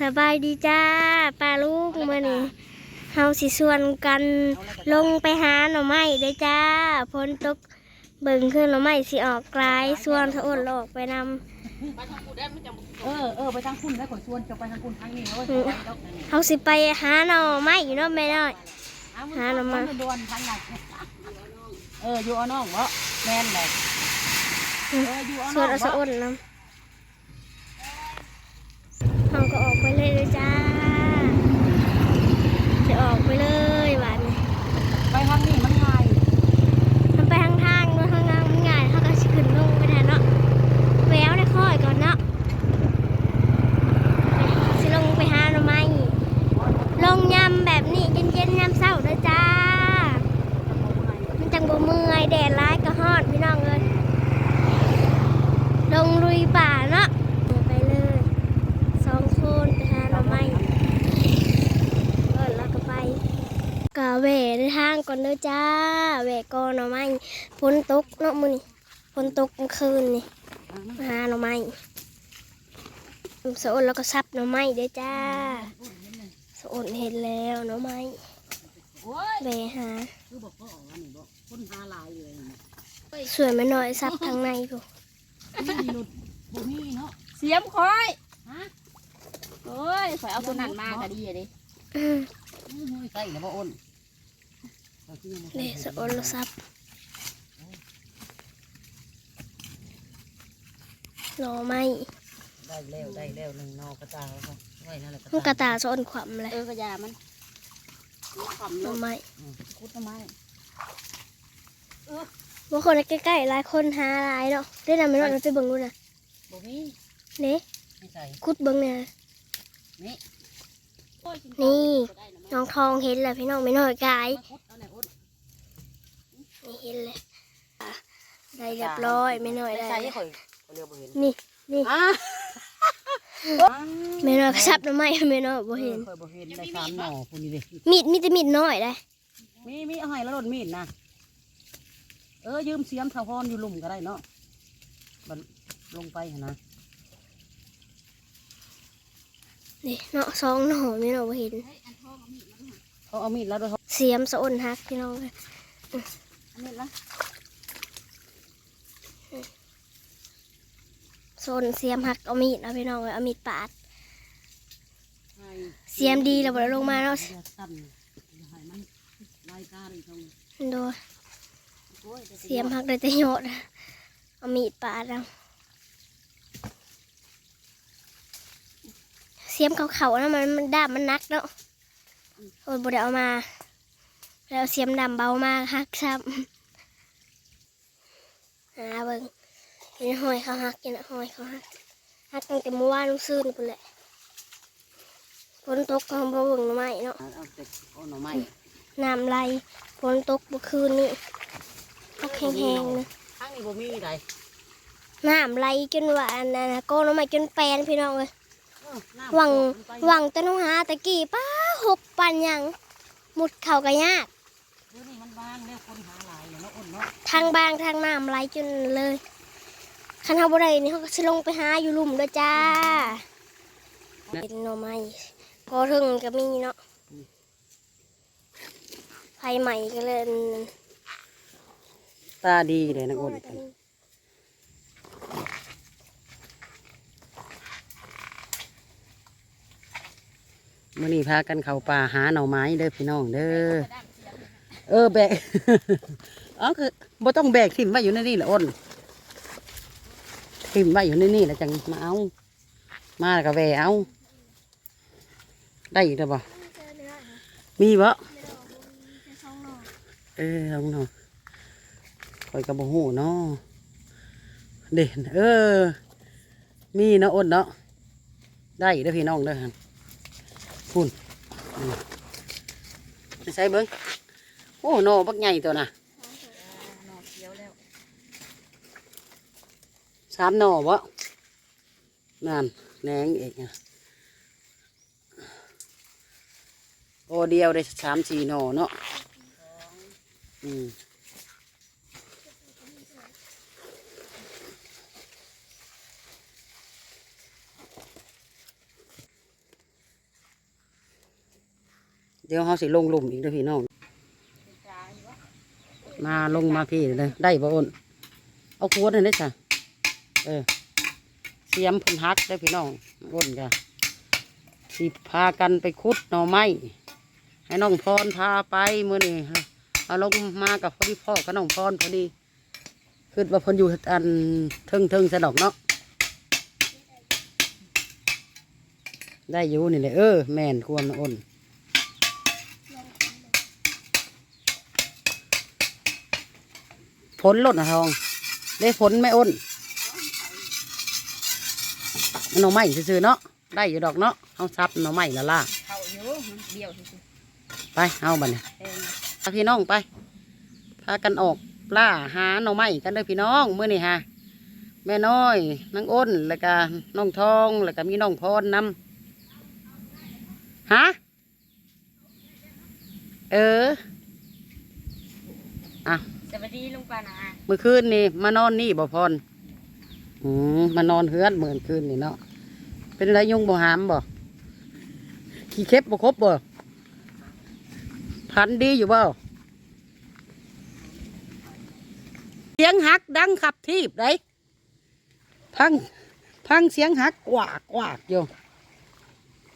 สบายดีจ้าป้าลูกมื่อนี้เฮาสิชวนกันลงไปหาหน่อไม้เด้อจ้าฝนตกเบิ่งขึ้นหน่อไม้สิออกกลายส่วนทะอ้นออกไปนำเออเออไปทางคุณแล้วขอชวนจะไปทางคุณทางนี้เว้ยอืมไปดอกนั่นนี่เฮาสิไปหาหน่อไม้อยู่เนาะแม่น้อยเอาหาหน่อไม้ ดวนทางไหนเอออยู่เอาน้องเหรอแม่นเลยเอออยู่เอาส่น้วอนงเอาสะเหรออ้นนำเฮาก็ออกไปเลยเด้อจ้าจะออกไปเลยหวาน ไปทางนี้มันง่าย มันไปทางทางเนาะทางทางมันง่ายเขาก็สิขึ้นลงไปแทนเนาะแววได้ค่อยก่อนเนาะไปสิลงไปหาหน่อไม้ลงยำแบบนี้เย็นๆยำเศร้าเด้อจ้า มันจังบ่เมื่อยแดดร้ายก็ฮอดพี่น้องเลยลงลุยป่าเนาะไปเลยสองคนไปหาหน่อไม้เออแล้วก็ไปกะแหวในทาง ก่อนเด้อจ้าแหวก่อนหน่อไม้ฝนตกเนาะมื้อนี้ฝนตกกลางคืนนี่มาหาหน่อไม้สะอดแล้วก็ซับหน่อไม้เด้อจ้าสะอดเห็นแล้วหน่อไม้โอ้ยแหวหาคือบอกเขาออกอันนี้บอกคนหาลายเลยนะสวยไหม่น้อยซับทางในกูนี่หลุดบ่มีเนาะเสียมคอยฮะโอ้ยข่อยเอาตัวนั้นมาก็ดีอะดิอืมอื้อหือใกล้แล้วบ่อ้นเอาที่นี่มา นี่สะอดแล้วซับหน่อไม้ได้แล้วได้แล้วหนึ่งนอกระตาเขาไว้นั่นแหละมันกระตาสะอดขวำเลยเออกระยามันมันขำหลน่องไม้คุดทำไมบางคนใกล้ๆหลายคนหาหลายเนาะได้นำไม่น้อยเราไปเบิ่งดูนะบ่มีเน่ไม่ใส่คุดเบิ่งเนี่ยนี่นี่ น้องทองเห็นแล้วพี่น้องไม่น้อยกาย มาคุดเอาไหนอ้น นี่เห็นเลยอะได้เรียบร้อยไม่น้อยได้ใส่ข่อยข่อยเรียกบ่เห็นนี่นี่ อะไม่น้อยก็ซับหน่อไม้ไม่น้อยบ่เห็น ข่อยบ่เห็นได้สามหน่อพุ่นนี่เด้มีดมีแต่มีดน้อยได้ มีมีเอาให้แล้วโดนมีดนะเออยืมเสียมเท่าพรอยู่หลุมก็ได้เนาะบัดลงไปหั่นนะนี่เนาะสองหน่อไม่น้อยบ่เห็น เขาเอามีดแล้วด้วยเขาเสียมสะอดฮักพี่น้องเลยเอามีดละโซนเสียมหักเอามีดเอาพี่น้องเลยเอามีดปาดให้เสียมดีแล้วบ่ได้ลงมาเนาะอย่สั่นอย่าให้มันรายการอีกตรงดูโอ้ยจะเสียมหักเลยแต่โยดเอามีดปาดเอาเสียมเขาๆนะมันมันด้ามมันนักเนาะโอ้ยบ่ได้เอามา แล้วเสียมดำเบามาหักซ้ำหาเบิ่งเห็นหอยเขาหักเห็นหอยเขาหักหักตั้งแต่เมื่อวานลูกซื้อนี่พุ่นแหละฝนตกก็บ่เบิ่งหน่อไม้เนาะเอาเอาเด็กเอาหน่อไม้น้ำไหลฝนตกเมื่อคืนนี้ตกแห้งๆนะข้างนี้บ่มีใดน้ำไหลจนว่าอันนั้นนะโกนออกมาจนแปลนพี่น้องเลยเออน้ำหวังมันไปหวังแตน้องหาตะกี้ป้าหบปันหยัง หมุดเข่าก็ยากเดี๋ยวนี้มัน บางแล้วคนหาหลายอย่างเนาะอ้นเนาะทางบางทางน้ำไหลจนเลยคันเฮาบ่ได้นี่เขาก็สิลงไปหาอยู่หลุมเด้อจ้า เป็นหน่อไม้ก็ถึงก็มีเนาะไฟใหม่ก็เลยตาดีเลยนะอ้นมื่อนี้พากันเข้าป่าหาหน่อไม้เด้อพี่น้องเด้อ เออแบก อ๋อคือบ่ต้องแบกทิ่มไว้อยู่ในนี่แหละอ้นทิ่มไว้อยู่ในนี่แหละจังมาเอา มาแล้วก็แวเอา ได้อีกแล้วบ่มีบ่เออลองหน่อยคอยกระบอกหูเนาะเด่นเออ มีเนาะอ้นเนาะได้เด้อพี่น้องเด้อหุ่นใส่เบิ้ง โอ้หนอบักใหญ่ตัวน่ะสามหนอบ่นั่นแหนงเอกอะโอเดียวได้สามสี่หนอเนาะอืมเดี๋ยวเขาสิลงหลุมอีกด้อพี่น้อง มาลงมาพี่เลยได้บ่อ้นเอาขวดนั่นได้จ้ะเออเสียมเพิ่นฮักได้พี่น้องอ้นจ้ะสิพากันไปคุดหน่อไม้ให้น้องพรพาไปมื้อนี้เอาลงมากับพอดีพ่อกับน้องพรพอดีคือว่าเพิ่นอยู่อันเทิงเทิงสะดอกเนาะได้อยู่นี่เลยเออแม่นควรนอ้น ลลดนะทอง ได้ผลไหม่อ้นหน่อไม้ซื้อๆเนาะได้อยู่ดอกเนาะเอาซับหน่อไม้ละล่าเขาอยู่มันเบี้ยวซื่อไปเอาบัดเนี่ยๆเออพาพี่น้องไปพากันออกล่าหาหน่อไม้กันเด้อพี่น้องเมื่อนี่ฮะแม่น้อยนางอ้นแล้วก็น้องทองแล้วก็มีน้องพรนำฮะเออส วัสดีลุงปานาเมื่อคืนนี่มานอนนี่บ่พรอืมมานอนเฮือนเหมือนคืนนี่เนาะเป็นไรยุงบ่หามบ่ขี้เข็บบ่ครบบ่พันดีอยู่บ่เสียงหักดังขับทีบได้พังพังเสียงหักกวากกวากอยู่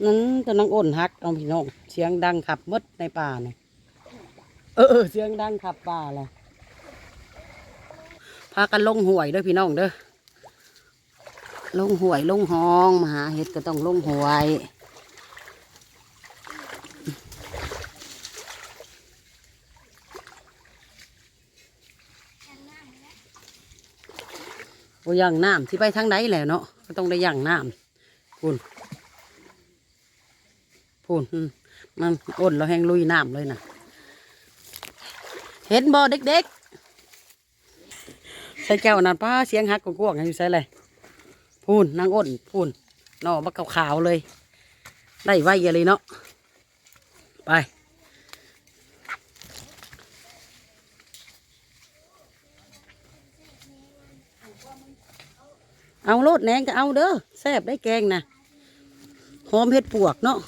นั่นก็น้องอ้นหักเอาพี่น้องเสียงดังขับมดในป่าเนี่ยเออเออเสียงดังขับป่าเลย พากันลงห่วยเด้อพี่น้องเด้อลงห่วยลงห้องมาหาเห็ดก็ต้องลงห่วยโอ้ย่างน้ำที่ไปทางไหนแหละเนาะก็ต้องได้ย่างน้ำพูนพูนมมันอ้นเราแห้งลุยน้ำเลยนะเห็นบ่เด็กๆ ใส่แก้วนั่นป้าเสียงฮักกวกๆอยู่ใส่เลยพูนนางอ้นพูนนอบักขาวๆเลย ได้ไวอย่าเลยเนาะไปเอาโลดแหนงก็เอาเด้อแซ่บได้แกงนะหอมเห็ดปวกเนาะ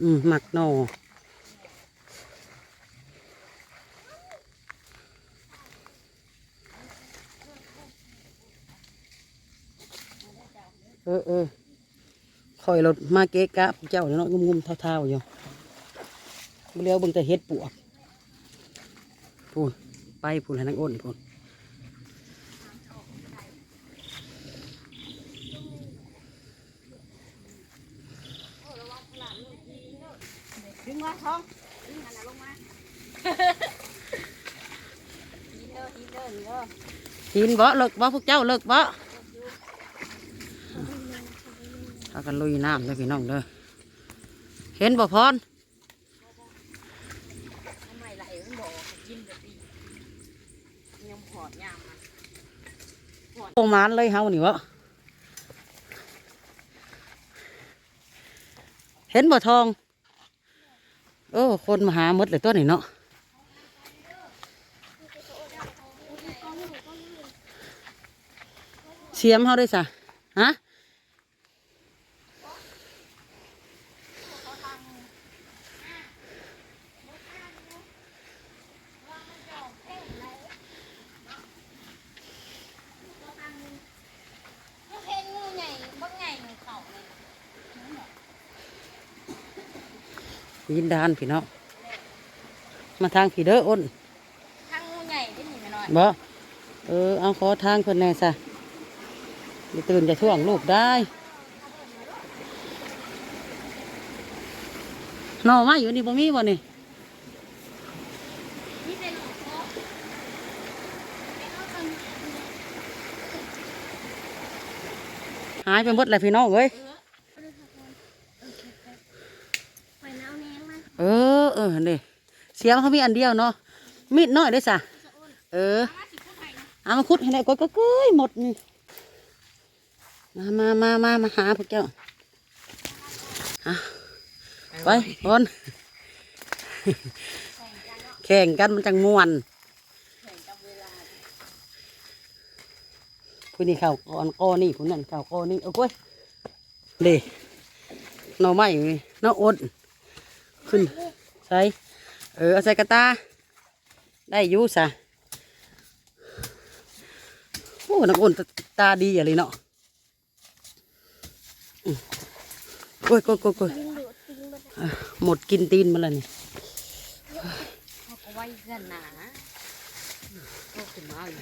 อืมหมักหน่อ เออเออคอยรถมาเกะกะพวกเจ้าเนาะงุมๆเท่าๆอยู่บ่เลี้ยวเบิ่งแต่เฮ็ดปวกพูนไปพูนให้นางอ้นพูนดึงมาท้องดึงอันนั้นลงมาหินเด้อหินเด้อหินเด้อหินบ่เลิกบ่พวกเจ้าเลิกบ่ถ้า กันลุยน้ำเลยพี่น้องเด้อเห็นบ่พรทำไมไหลมันบอกกินแบบนี้ยังหอดยามมันโอมานเลยเฮานี่วะเห็นบ่ทองโอ้คนมาหาหมดเลยตัวนี้เนาะเสียมเฮาได้สะฮะ เพลงงูใหญ่บ้างไงงูเข่าเลย ยิน ดานพี่น้องมาทางผีเด้ออ้นทางงูใหญ่ที่หนีมาหน่อยบ่เออเอาขอทางคนแน่ซะอย่าตื่นจะท่วงลูกได้หน่อมาอยู่นี่บ่มีบ่นี่นี่เป็นหนูโคหายไปหมดเลยพี่น้องเอ้ย ไปน้ำแนงมา เอ อเออนี่เสียมเขามีอันเดียวเนาะมีดน้อยได้อซะเออเอามาคุดให้ได้ก็ก็เกยหมดนี่มามามามามาหาพวกเจ้าไปบอลแข่งกันมันจังม่วนผู้นี้เข่าก่อนก้อนี่ผู้นั้นเข่าก้อนี่เอากล้วยเด้หน่อไม่หน่ออดขึ้น ส่เออเอาใส่กระตา ได้อยู่ซะโอ้นักอ้นตาดีอะไรเนาะอืมโอ้ยโอ้ยโอ้ยโอ้ยหมดกินตีนมาแล้วนี่ไว้กันหนาก็ขึ้นมาอยู่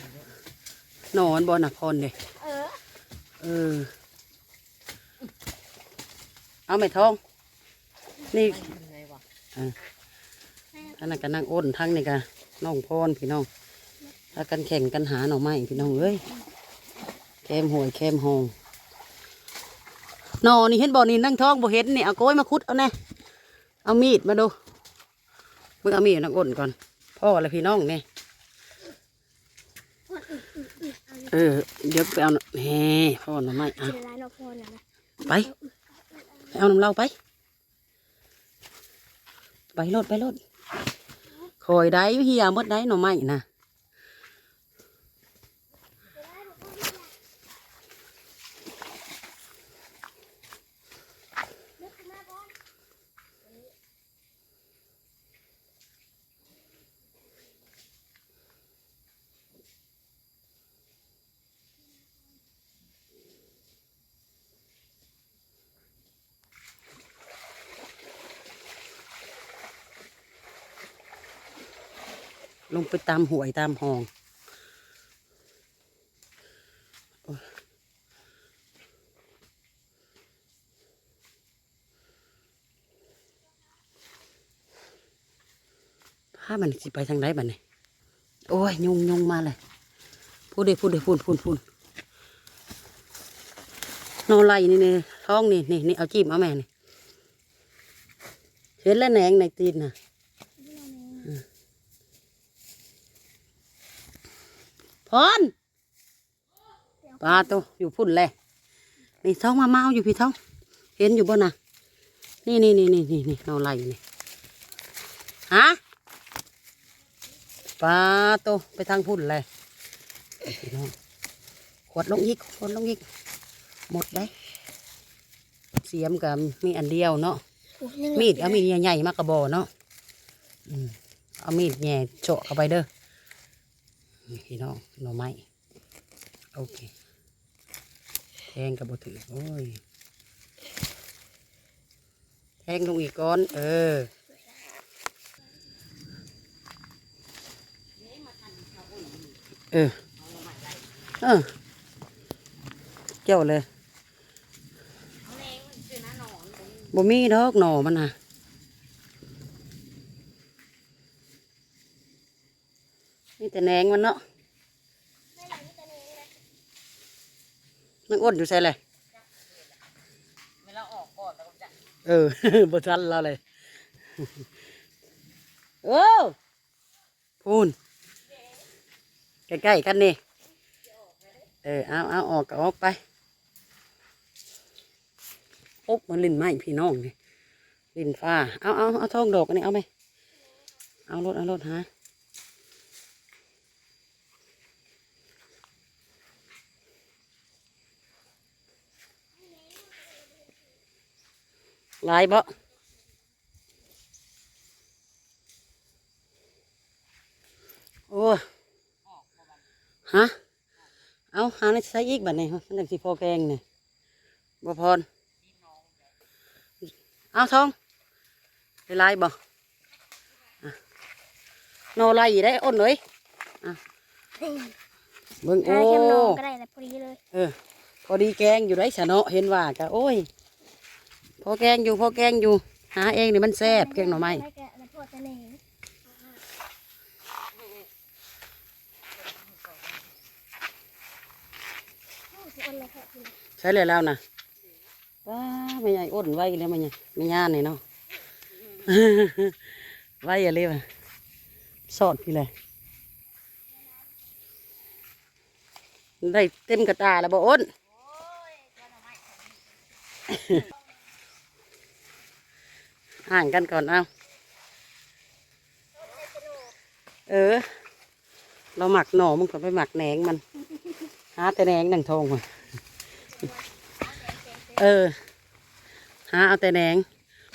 เนอนบอนะพรเลยเออ เออเอาไหมท้อง นี่ไม่ ทำไงวะอันนั้นก็นั่งอ้นทั้งนี่กะน้องพรพี่น้องถ้ากันแข่งกันหาหน่อไม้พี่น้องเอ้ยแคมหวยแคมหงหนอนี่เห็นบ่อนี่นั่งท้องบ่เห็นนี่เอาโก้ยมาคุดเอาแน่เอามีดมาดูมึงเอามีดนั่งอ้นก่อนพ่ออะไรพี่น้องเนี่ยเออเดี๋ยวไปเอาแหพ่อหน่อไม้อะไปไปเอาน้ำเล้าไป ไปรถไปรถ คอยได้เฮียหมดได้หน่อไม้นะ ลงไปตามหวยตามหองผ้ามันสิไปทางไหนบ้านี่โอ้ยยงยงมาเลยพูดเด้พูดเด้พูดพูดพูดนอนไล่นี่นี่ท้องนี่นี่นี่เอาจิ้มเอาแม่นี่เห็นแล้วแหนงในตีนน่ะ พรปลาตัวอยู่พุ่นเลยนี่ท้องมาเมาอยู่พี่ท้อง เห็นอยู่บ่น่ะนี่นี่นี่นี่นี่นี่เอาไหลนี่ฮะปลาตัวไปทางพุ่นเลยพี่น้องขวดลงอีกขวดลงอีก หมดได้เสียมกับมีอันเดียวเนาะโอ้ยยังมีดเอามีดใหญ่ๆมากระบอกเนาะอืมเอามีดแหย่โจาะเข้าไปเด้อนี่ พี่น้องหน่อไม้โอเคแทงกับบถือโอ้ยแทงลงอีกก้อน เออเออเออเจ้าเลยเอาแรงมันคือน้าหนอนตรงนี้บ่มีดอกหน่อมันน่ะ แต่แหนงมันเนาะนังอ้นอยู่ใส่เลยเออกก่อนแล้วก็จะเออบ่ทันแล้วเลยเออพูนใกล้ๆกันนี่ เออเอาเอาออกก็ออกไปปุ๊บมันลินไหมพี่น้องนี่ลินฟ้า เอาเอาเอาทองดอกอันนี้เอาไหมเอารถเอารถฮะ ลายบ่โอ้ฮะเอาหาในใช้อีกบัดนี้มันจังสิพอแกงเนี่ยบ่พรเอาทองได้ลายบ่อะโนลายได้อ้นเลยอะเบิ่งหาโอ้แคมนองก็ได้แต่พอดีเลยเออพอดีแกงอยู่ได้สะเนาะเห็นว่ากะโอ้ย พอแกงอยู่พอแกงอยู่ หาเองนี่มันแซ่บแกงหน่อไม้ใช่เลยแล้วนะว้าไม่ใหญ่อ้นไว้แล้วมันใหญ่ไม่ย่านนี่เนาะไว้อย่ารียกสอดพี่เลยได้เต็มกระตาแล้วบ่อ้น ห่างกันก่อนเอาเออ เราหมักหน่อมึงก็ไปหมักแหนงมัน หาแต่แหนงหนังทองมาเออ หาเอาแต่แหนง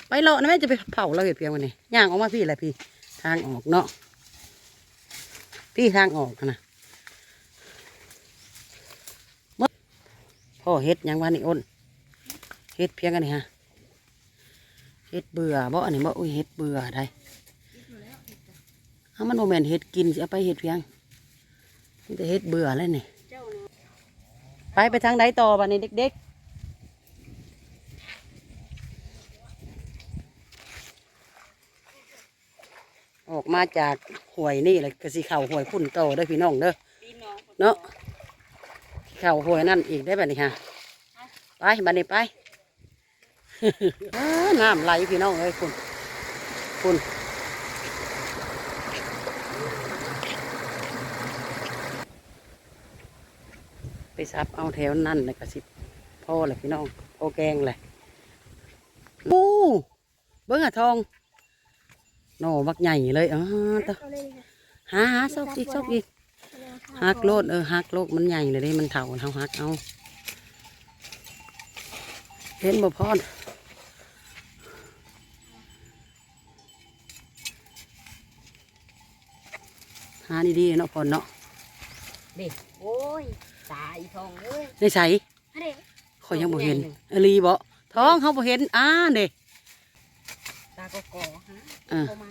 ไปเลาะนะแม่จะไปเผาเราเห็ดเพียงวันนี้ย่างออกมาพี่แหละพี่ ทางออกเนาะพี่ทางออกนะมดพ่อเฮ็ดยังวันนี้อ้นเฮ็ดเพียงกันนี่ฮะ เฮ็ดเบื่อบ่อันนี้บ่อุ้ยเฮ็ดเบื่อได้เอามันโมเมนเฮ็ดกินสิเอาไปเฮ็ดเพียงมันจะเฮ็ดเบื่อแล้วนี่ไปไปทางไหนต่อบัดนี้เด็กๆ ออกมาจากห่วยนี่เลยก็สิเข่าห่วยพุ่นโตเด้พี่น้องเด้อพี่น้องเนาะเข่าห่วยนั่นอีกได้อบัดนี้ค่ะไปบัดนี้ไป น้ำไหลพี่น้องเอ้ยคุณคุณไปซับเอาแถวนั่นเลยกระสิบพ่อเลยพี่น้องพ่อแกงเลยปูเบิ้งอะทองโน่บักใหญ่เลยอ๋อตะเอาเลยค่ะหาหาซอกอีกซอกอีกฮักโลดเออฮักโลกมันใหญ่เลยเด้มันเถ่าเท่าฮักเอาเห็นบ่พอ หาดีๆเนาะพอเนาะเด็กโอ้ยตายทองเอ้ยในใสอันนี้ขอยยังบ่เห็นอลีบ่ท้องเขาบ่เห็นอ่าเด้ตาก็ก่อฮะอ่าเข้ามา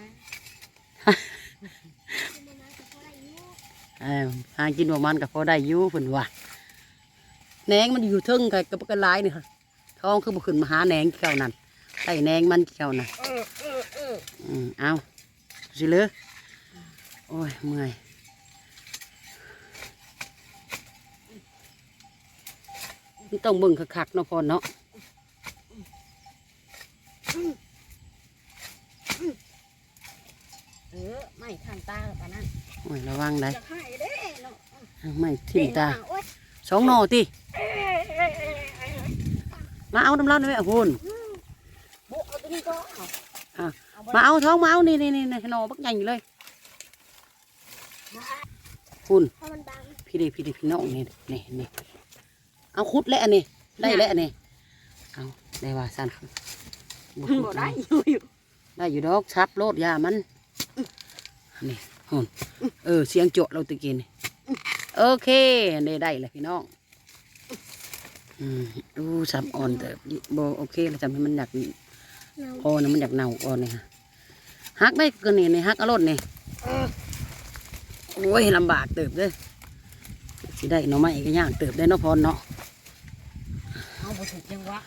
เออหากินบ่มันก็พอได้อยู่เพิ่นว่าแหนงมันอยู่เทึงกับกับกระลายนี่ค่ะท้องคือบ่ขึ้นมาหาแหนงเจ้านั่นไอ้แหนงมันเจ้านั่นเออเออเอออืมเอาสิเหลือ โอ้ย เมื่อยมันต้องเบิ่งคักๆเนาะพอเนาะเออไม่ข้างตาแบบนั้นโอ้ย ระวังได้จะให้เด้เนาะไม่ทิ่มตาโอ๊ยสองหนอติเอ้ยเอ้ยเอ้ยเอ้ยมาเอาน้ำร้อนได้ไหมอะคุณบุกเอาตัวนี้ก็เอาอะเอาไปมาเอาท้องมาเอานี่นี่นี่หนอบักใหญ่เลย คุณเพราะมันบางพี่ดีพี่ดีพี่น้องนี่นี่นี่เอาคุดแล้วอันนี้ได้แล้วอันนี้เอาได้ว่าสั้นบ่คุบ่ดได้เอาอยู่อยู่ได้อยู่ดอกชับโลดยามันนี่หุ่นเออเสียงโจดเราตะกี้นี่โอเคได้ได้เลยพี่น้องอืมดูสับอ่อนแต่โบโอเคแล้วจำให้มันอยากเนาพอนะมันอยากเน่าอ่อนนี่ฮะฮักได้ก็นี่นี่ฮักเอารถนี่เออ โอ้ยลำบากเติบเด้อสิได้หน่อไม้ก็ยากเติบได้เนาะพรเนาะเอาบ่ถูกจังหวะ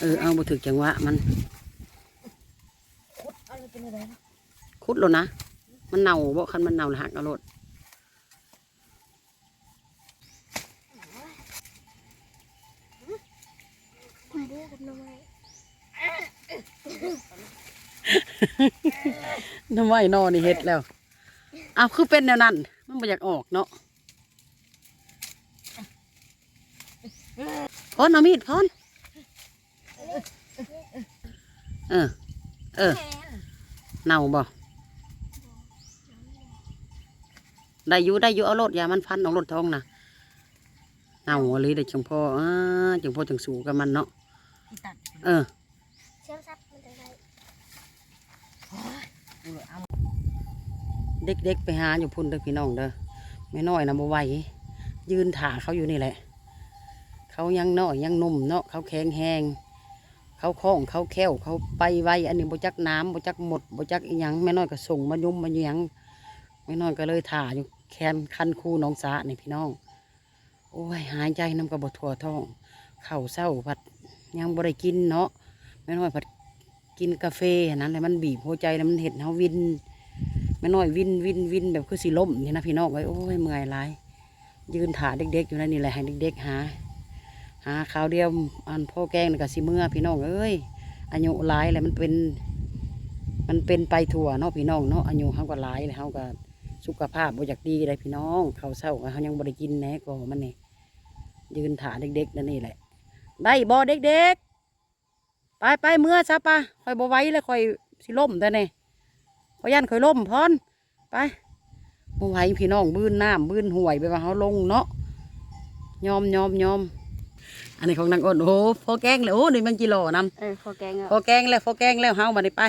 เออเอาบ่ถึกจังหวะมันคุดอะไรเป็นอะไรนะคุดแล้วนะมันเน่าบ่คันมันเน่าแล้วฮักเอารถคุณบูกับน้องไม้หน่อไม้นอนี่เฮ็ดแล้ว เอาคือเป็นแนวนั้น มันบ่อยากออกเนาะพรเอามีดพรเออ เออ เน่าบ่ได้อยู่ได้อยู่เอารถยามันฟันเอารถท้องนะเน่าอะไรได้จังพ่ออ่าจังพ่อจังสูกับมันเนาะอีตัดเออเชื่อมซับมันจะได้ เด็กๆไปหาอยู่พุ่นเด้อพี่น้องเด้อไม่น้อยนะบ่ไหวยืนถ่าเขาอยู่นี่แหละ เขายังน้อยยังนุ่มเนาะเขาแข็งแหงเขาคล่องเขาแค้วเขาไปไวอันนี้บ่จักน้ำบ่จักหมดบ่จักอีหยังแม่น้อยก็ส่งมายุ่มมาอยู่หยังแม่น้อยก็เลยถ่าอยู่แคนคันคูน้องสานี่พี่น้อง โอ้ยหายใจน้ำกระบทั่วท้องเข้าเศร้าผัดยังบ่ได้กินเนาะแม่น้อยผัดกินกาแฟนั้นแหละมันบีบหัวใจแล้วมันเห็นเฮาวิน แม่น้อยวินวินวินแบบคือสิล้มนี่นะพี่น้องไว้โอ้ยเมื่อยหลายยืนถาเด็กๆอยู่นั่นนี่แหละให้เด็กๆหา หาข้าวเดียวอันพ่อแกงนี่ก็สิเมื่อพี่น้องเอ้ยอายุหลายแล้วมันเป็น มันเป็นไปทั่วเนาะพี่น้องเนาะอายุเขาก็หลายแล้วเขาก็สุขภาพบ่อยากดีเลยพี่น้องเขาวเช้าเขายังบ่ได้กินแหน่ก็มันนี่ยืนถาเด็กๆนั่นนี่แหละ ได้บ่เด็กๆไปไปเมื่อซะปะคอยบ่ไว้แล้วคอยสิล้มแต่เนี่ย พยันเคยล่มพรไปบ่ไหวพี่น้องบื้นน้ำบื้นห่วยไปว่าเขาลงเนาะยอมยอมยอมอันนี้ของนางอ้นโอ้พอแกงเลยโอ้นี่มันกิโลนำเออพอแกงพอแกงแล้วพอแกงแล้วเฮาบัดนี้ไป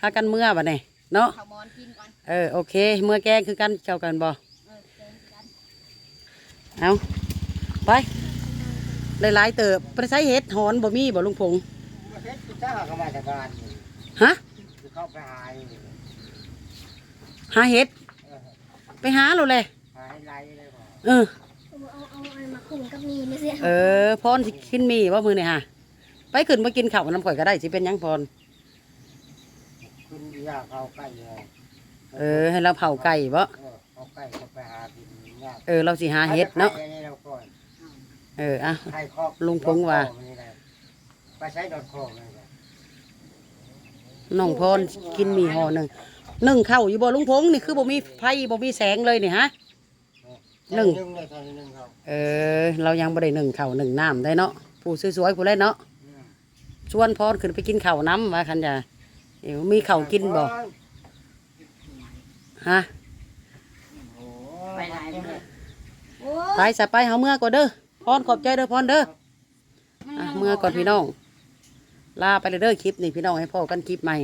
พากันเมื่อบัดนี้เนาะข้าวมอนกินก่อนเออโอเค เมื่อแกงคือกันเจ้ากันบ่เออแกงกันเอาไปหลายๆเติบไปใช้เห็ดหอนบ่มีบ่ลุงพงษ์เฮ็ดกินข้าวเข้ามาจากบ้านนี่ฮะคือเข้าไปหาอยู่นี่ หาเห็ดเออไปหาเราเลยหาให้ไรเลยบ่เออ เอาเอาเอาอันมาคุมกับมีไม่เสียเออพรสิกินมีว่ามือนี่ฮะไปขึ้นมากินข้าวน้ำข่อยก็ได้สิเป็นหยังพรคุณอยากเข้าใกล้เลยเออ ให้เราเผาไก่บ่เออเข้าใกล้เข้าไปหากินยากเออเราสิหาเห็ดเนาะให้ให้เราก่อนเอออะ ให้ครอบลุงพงว่าดอกคอนี่แหละไปใช้ดอกคอนี่แหละน้องพรกินมีห่อหนึ่ง นึ่งข้าวอยู่บ่ลุงพงษ์นี่คือบ่มีไฟบ่มีแสงเลยนี่ฮะ หนึ่งหนึ่งเลยตอนนี้หนึ่งเขาเออ เรายังบ่ได้นึ่งข้าวนึ่งน้ำได้เนาะผู้สวยๆผู้เล่นเนาะอืมชวนพรขึ้นไปกินข้าวน้ำว่าคันจะเดี๋ยวมีข้าวกินบ่ฮะโอ้ไปไหนไปเลยโอ้ไปสะไปเฮาเมื่อก่อนเด้อพรขอบใจเด้อพรเด้ออะเมื่อก่อนพี่น้องลาไปเลยเด้อคลิปนี่พี่น้องให้พ่อกันคลิปใหม่